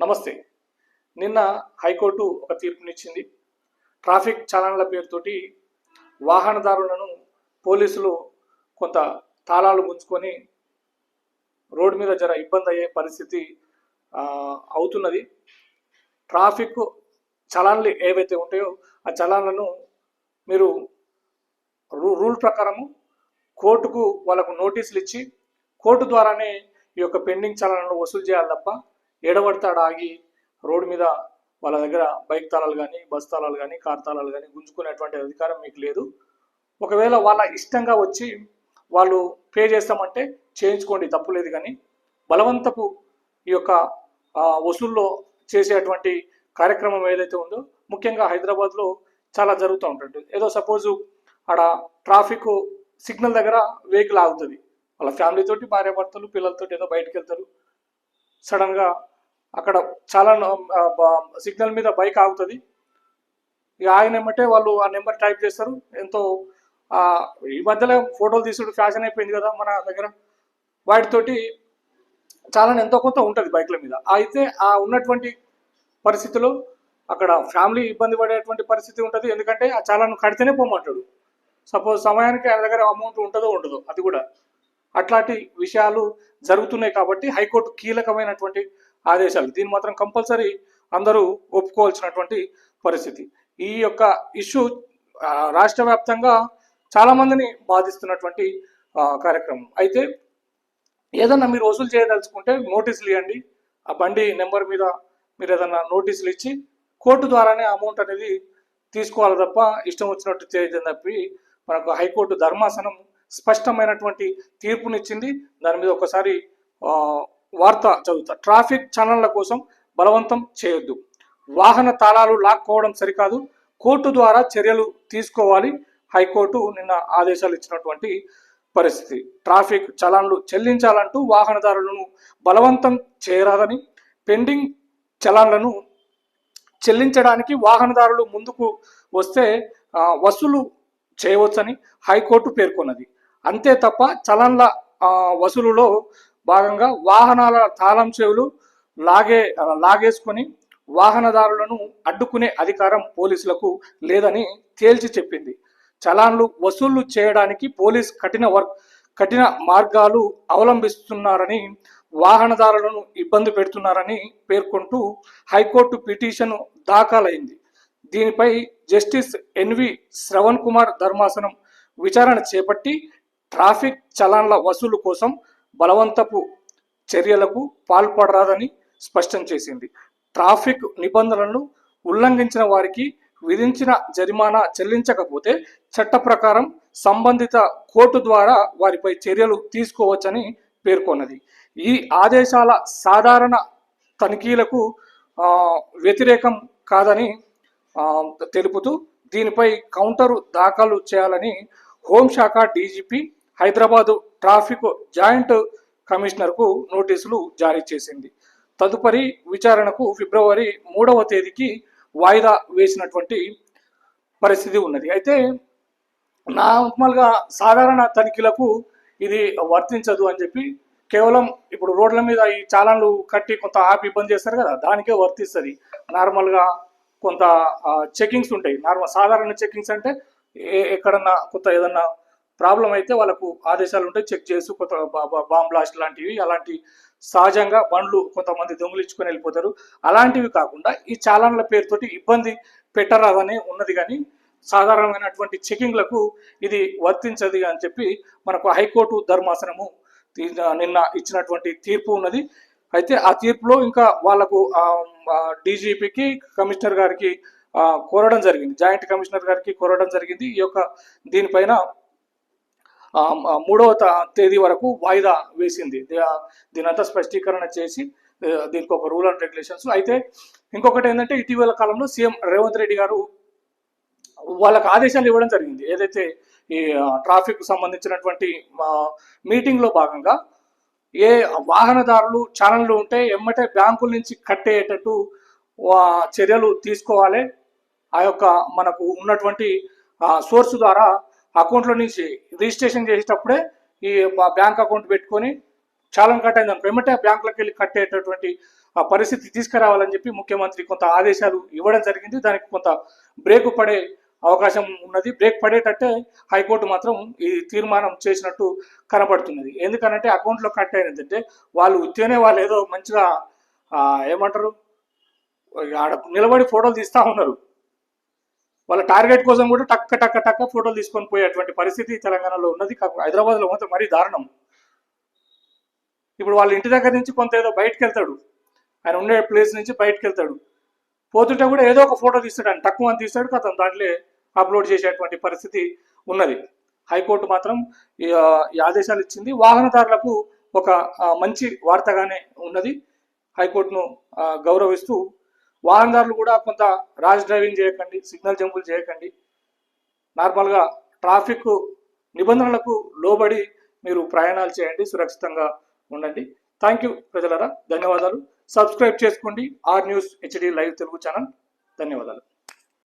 నమస్తే. నిన్న హైకోర్టు ఒక తీర్పునిచ్చింది. ట్రాఫిక్ చలనాల పేరుతోటి వాహనదారులను పోలీసులు కొంత తాళాలు ముంచుకొని రోడ్డు మీద జర ఇబ్బంది అయ్యే పరిస్థితి అవుతున్నది. ట్రాఫిక్ చలాన్లు ఏవైతే ఉంటాయో ఆ చలాన్లను మీరు రూ రూల్ ప్రకారము కోర్టుకు వాళ్ళకు నోటీసులు ఇచ్చి కోర్టు ద్వారానే ఈ యొక్క పెండింగ్ చలనలు వసూలు చేయాలి తప్ప ఎడబడతాడు ఆగి రోడ్డు మీద వాళ్ళ దగ్గర బైక్ తాళాలు కానీ బస్ తాళాలు కానీ కార్ తాళాలు కానీ గుంజుకునేటువంటి అధికారం మీకు లేదు. ఒకవేళ వాళ్ళ ఇష్టంగా వచ్చి వాళ్ళు పే చేస్తామంటే చేయించుకోండి తప్పులేదు కానీ. బలవంతపు ఈ యొక్క వసూల్లో చేసేటువంటి కార్యక్రమం ఏదైతే ఉందో ముఖ్యంగా హైదరాబాద్లో చాలా జరుగుతూ ఉంటుంది. ఏదో సపోజు ఆడ ట్రాఫిక్ సిగ్నల్ దగ్గర వెహికల్ ఆగుతుంది. వాళ్ళ ఫ్యామిలీతోటి భార్యాభర్తలు పిల్లలతోటి ఏదో బయటకు వెళ్తారు సడన్గా అక్కడ చాలా సిగ్నల్ మీద బైక్ ఆగుతుంది. ఇక ఆయన ఏమంటే వాళ్ళు ఆ నెంబర్ టైప్ చేస్తారు. ఎంతో ఈ మధ్యలో ఫోటోలు తీసుడు ఫ్యాషన్ అయిపోయింది కదా మన దగ్గర. వాటితోటి చాలా ఎంతో కొంత ఉంటుంది బైక్ల మీద. అయితే ఆ ఉన్నటువంటి పరిస్థితిలో అక్కడ ఫ్యామిలీ ఇబ్బంది పడేటువంటి పరిస్థితి ఉంటుంది. ఎందుకంటే ఆ చాలాను కడితేనే పోమంటాడు. సపోజ్ సమయానికి ఆయన దగ్గర అమౌంట్ ఉంటుందో ఉండదో అది కూడా. అట్లాంటి విషయాలు జరుగుతున్నాయి కాబట్టి హైకోర్టు కీలకమైనటువంటి ఆదేశాలు. దీన్ని మాత్రం కంపల్సరీ అందరూ ఒప్పుకోవాల్సినటువంటి పరిస్థితి. ఈ యొక్క ఇష్యూ రాష్ట్ర వ్యాప్తంగా చాలా మందిని బాధిస్తున్నటువంటి కార్యక్రమం. అయితే ఏదన్నా మీరు వసూలు చేయదలుచుకుంటే నోటీసులు ఇవ్వండి. ఆ బండి నెంబర్ మీద మీరు ఏదన్నా నోటీసులు ఇచ్చి కోర్టు ద్వారానే అమౌంట్ అనేది తీసుకోవాలి తప్ప ఇష్టం వచ్చినట్టు చేయదని తప్పి మనకు హైకోర్టు ధర్మాసనం స్పష్టమైనటువంటి తీర్పునిచ్చింది. దాని మీద ఒకసారి వార్త చదువుతా. ట్రాఫిక్ ఛానళ్ళ కోసం బలవంతం చేయొద్దు. వాహన తాళాలు లాక్కోవడం సరికాదు. కోర్టు ద్వారా చర్యలు తీసుకోవాలి. హైకోర్టు నిన్న ఆదేశాలు ఇచ్చినటువంటి పరిస్థితి. ట్రాఫిక్ చలాన్లు చెల్లించాలంటూ వాహనదారులను బలవంతం చేయరాదని పెండింగ్ చలాన్లను చెల్లించడానికి వాహనదారులు ముందుకు వస్తే వసూలు చేయవచ్చని హైకోర్టు పేర్కొన్నది. అంతే తప్ప చలన్ల వసూలులో భాగంగా వాహనాల తాళం చెవులు లాగే లాగేసుకొని వాహనదారులను అడ్డుకునే అధికారం పోలీసులకు లేదని తేల్చి చెప్పింది. చలాన్లు వసూళ్ళు చేయడానికి పోలీస్ కఠిన వర్క్ కఠిన మార్గాలు అవలంబిస్తున్నారని వాహనదారులను ఇబ్బంది పెడుతున్నారని పేర్కొంటూ హైకోర్టు పిటిషన్ దాఖలైంది. దీనిపై జస్టిస్ ఎన్వి శ్రవణ్ కుమార్ ధర్మాసనం విచారణ చేపట్టి ట్రాఫిక్ చలాన్ల వసూలు కోసం బలవంతపు చర్యలకు పాల్పడరాదని స్పష్టం చేసింది. ట్రాఫిక్ నిబంధనలను ఉల్లంఘించిన వారికి విధించిన జరిమానా చెల్లించకపోతే చట్ట ప్రకారం సంబంధిత కోర్టు ద్వారా వారిపై చర్యలు తీసుకోవచ్చని పేర్కొన్నది. ఈ ఆదేశాల సాధారణ తనిఖీలకు వ్యతిరేకం కాదని తెలుపుతూ దీనిపై కౌంటరు దాఖలు చేయాలని హోంశాఖ డీజీపీ హైదరాబాదు ట్రాఫిక్ జాయింట్ కమిషనర్కు నోటీసులు జారీ చేసింది. తదుపరి విచారణకు ఫిబ్రవరి మూడవ తేదీకి వాయిదా వేసినటువంటి పరిస్థితి ఉన్నది. అయితే నార్మల్గా సాధారణ తనిఖీలకు ఇది వర్తించదు అని చెప్పి కేవలం ఇప్పుడు రోడ్ల మీద ఈ చాలాన్లు కట్టి కొంత ఆపి ఇబ్బంది చేస్తారు కదా దానికే వర్తిస్తుంది. నార్మల్గా కొంత చెకింగ్స్ ఉంటాయి. నార్మల్ సాధారణ చెకింగ్స్ అంటే ఏ- ఎక్కడన్నా కొంత ఏదన్నా ప్రాబ్లం అయితే వాళ్ళకు ఆదేశాలు ఉంటాయి చెక్ చేసి కొత్త బాంబ్ బ్లాస్ట్ లాంటివి అలాంటి సహజంగా బండ్లు కొంతమంది దొంగిలించుకొని వెళ్ళిపోతారు. అలాంటివి కాకుండా ఈ చాలాన్ల పేరుతోటి ఇబ్బంది పెట్టరాదని ఉన్నది కానీ సాధారణమైనటువంటి చెకింగ్లకు ఇది వర్తించదు అని చెప్పి మనకు హైకోర్టు ధర్మాసనము నిన్న ఇచ్చినటువంటి తీర్పు ఉన్నది. అయితే ఆ తీర్పులో ఇంకా వాళ్ళకు డీజీపీకి కమిషనర్ గారికి కోరడం జరిగింది. జాయింట్ కమిషనర్ గారికి కోరడం జరిగింది. ఈ యొక్క దీనిపైన మూడవ తేదీ వరకు వాయిదా వేసింది. దీనంతా స్పష్టీకరణ చేసి దీనికి ఒక రూల్ అండ్ రెగ్యులేషన్స్. అయితే ఇంకొకటి ఏంటంటే ఇటీవల కాలంలో సీఎం రేవంత్ రెడ్డి గారు వాళ్ళకి ఆదేశాలు ఇవ్వడం జరిగింది. ఏదైతే ఈ ట్రాఫిక్ సంబంధించినటువంటి మీటింగ్లో భాగంగా ఏ వాహనదారులు ఛానళ్ళు ఉంటే ఎమ్మటే బ్యాంకుల నుంచి కట్టేటట్టు చర్యలు తీసుకోవాలి. ఆ యొక్క మనకు ఉన్నటువంటి సోర్స్ ద్వారా అకౌంట్లో నుంచి రిజిస్ట్రేషన్ చేసేటప్పుడే ఈ బ్యాంక్ అకౌంట్ పెట్టుకొని చాలా కట్ అయింది అనుకో ఎమ్మటే బ్యాంకులకు వెళ్ళి కట్టేటటువంటి ఆ పరిస్థితి తీసుకురావాలని చెప్పి ముఖ్యమంత్రి కొంత ఆదేశాలు ఇవ్వడం జరిగింది. దానికి కొంత బ్రేక్ పడే అవకాశం ఉన్నది. బ్రేక్ పడేటట్టే హైకోర్టు మాత్రం ఈ తీర్మానం చేసినట్టు కనబడుతున్నది. ఎందుకనంటే అకౌంట్లో కట్ అయినదంటే వాళ్ళు ఉత్తేనే వాళ్ళు ఏదో మంచిగా ఏమంటారు ఆడ నిలబడి ఫోటోలు తీస్తూ ఉన్నారు. వాళ్ళ టార్గెట్ కోసం కూడా టక్క టక్క టక్క ఫోటోలు తీసుకొని పోయేటువంటి పరిస్థితి తెలంగాణలో ఉన్నది. హైదరాబాద్లో మాత్రం మరీ దారుణం. ఇప్పుడు వాళ్ళ ఇంటి దగ్గర నుంచి కొంత ఏదో బయటకు వెళ్తాడు ఆయన ఉండే ప్లేస్ నుంచి బయటకు వెళ్తాడు పోతుంటే కూడా ఏదో ఒక ఫోటో తీస్తాడు. ఆయన తక్కువ అని తీస్తాడు. అతను దాంట్లో అప్లోడ్ చేసేటువంటి పరిస్థితి ఉన్నది. హైకోర్టు మాత్రం ఈ ఆదేశాలు ఇచ్చింది. వాహనదారులకు ఒక మంచి వార్తగానే ఉన్నది. హైకోర్టును గౌరవిస్తూ వాహనదారులు కూడా కొంత ర్యాష్ డ్రైవింగ్ చేయకండి సిగ్నల్ జంపులు చేయకండి. నార్మల్గా ట్రాఫిక్ నిబంధనలకు లోబడి మీరు ప్రయాణాలు చేయండి సురక్షితంగా ఉండండి. థ్యాంక్ యూ ప్రజలరా. ధన్యవాదాలు. సబ్స్క్రైబ్ చేసుకోండి. R news H D live Telugu channel. ధన్యవాదాలు.